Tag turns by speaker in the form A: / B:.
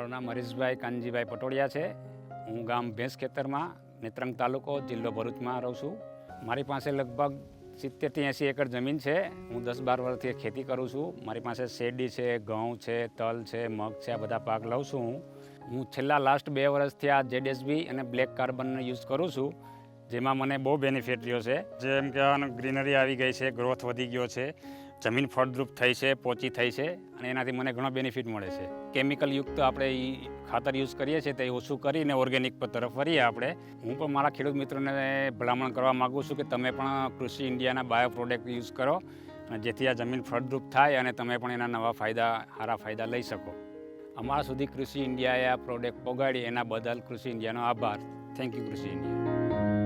A: મારું નામ હરીશભાઈ કાનજીભાઈ પટોડિયા છે. હું ગામ ભેંસ ખેતરમાં, નેત્રંગ તાલુકો, જિલ્લો ભરૂચમાં રહું છું. મારી પાસે લગભગ સિત્તેરથી એંસી એકર જમીન છે. હું દસ બાર વર્ષથી ખેતી કરું છું. મારી પાસે શેરડી છે, ઘઉં છે, તલ છે, મગ છે, આ બધા પાક લઉં છું હું. છેલ્લા લાસ્ટ બે વર્ષથી આ જેડેસબી અને બ્લેક કાર્બનનો યુઝ કરું છું. જેમાં મને બહુ બેનિફિટ રહ્યો છે. જેમ કે ગ્રીનરી આવી ગઈ છે ગ્રોથ વધી ગયો છે, જમીન ફળદ્રુપ થઈ છે, પોચી થઈ છે અને એનાથી મને ઘણો બેનિફિટ મળે છે. કેમિકલ યુક્ત આપણે એ ખાતર યુઝ કરીએ છીએ તે ઓછું કરીને ઓર્ગેનિક પર તરફ વળીએ આપણે. હું પણ મારા ખેડૂત મિત્રોને ભલામણ કરવા માગું છું કે તમે પણ કૃષિ ઇન્ડિયાના બાયો પ્રોડક્ટ યુઝ કરો જેથી આ જમીન ફળદ્રુપ થાય અને તમે પણ એના નવા ફાયદા, સારા ફાયદા લઈ શકો. અમારા સુધી કૃષિ ઇન્ડિયાએ આ પ્રોડક્ટ પહોંચાડી. એના બદલ કૃષિ ઇન્ડિયાનો આભાર. Thank you Krishi India.